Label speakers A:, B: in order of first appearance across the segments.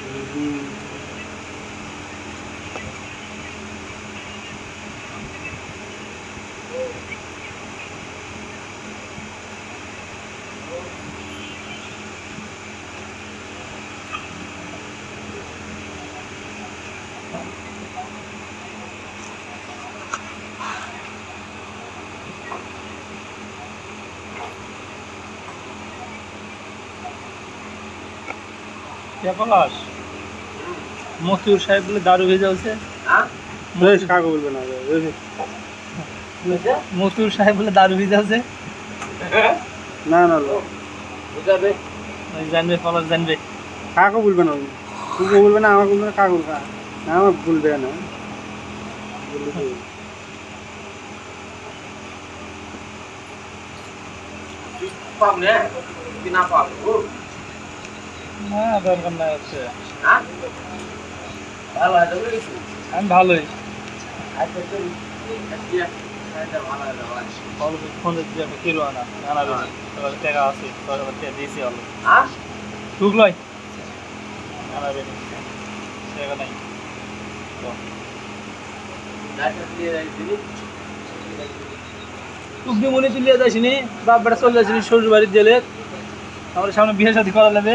A: Mm-hmm. পলাশ মতিউর সাহেব বলে দারু ভেজা
B: বেশ বলবে না।
A: মতিউর সাহেব বলে দারু ভেজা আছে
B: না না।
C: বুঝাবে?
A: জানবে পলাশ জানবে।
B: কাকু বলবে না তুই বলবে না আমাকে বলবে না কাকু বলবে না। না, আমার বলবে না। বললে তো-
C: পাব না কি না পাব?
A: না দরকার নাই হচ্ছে
C: ভালো আছে।
A: আমি ভালোই।
C: আচ্ছা
A: টাকা নাই। মনে তুলিয়ে যাসনি বাপ বেটা চলে যাসনি শ্বশুর বাড়ির জেলে। আমার সামনে বিয়ে শাদী করা লাগবে।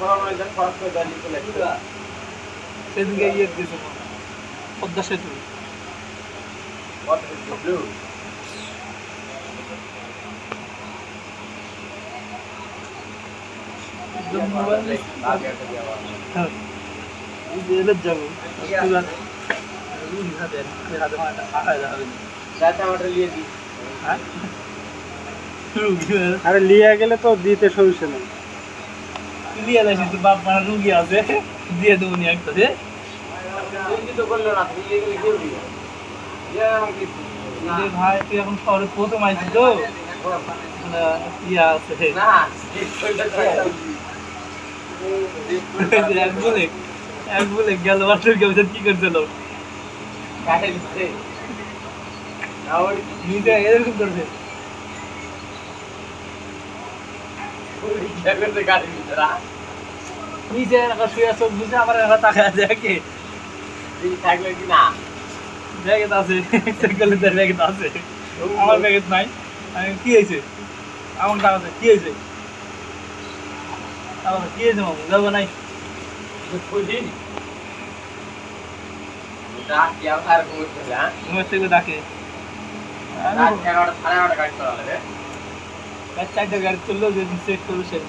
C: হয়
A: সেদিনকে ইয়ে দিয়েছে পদ্মা সেতু। হ্যাঁ। রুগী
B: আরে লিয়ে গেলে তো দিতে সমস্যা নেই।
A: লিয়ে যাচ্ছি তো বাপ রুগী আছে দিয়ে দেবো নি একটা যে ভাই তুই এখন শহরে প্রথম আইছিস তো? মানে ইয়া আছে এক বলে এক বলে গেল মাস্টার কেউ কি করছিল? নিজে এরকম করছে। নিচে এলাকা শুয়ে চোখ বুঝে আমার এলাকা তাকায় দেখে
C: থাকলে কি না?
A: ব্যাগেত আছে সাইকেলে তার আছে। আমার ব্যাগেত নাই। আমি কি হয়েছে? আমার টাকা আছে কি হয়েছে? আমার কি হয়েছে মামু? যাব নাই।
C: বুঝি রাত কি আর ঘুমোচ্ছে হ্যাঁ?
A: ডাকে
C: সাড়ে এগারোটা গাড়ি চলা লাগে।
A: চারটা গাড়ি চললেও যেদিন চেক করব সেদিন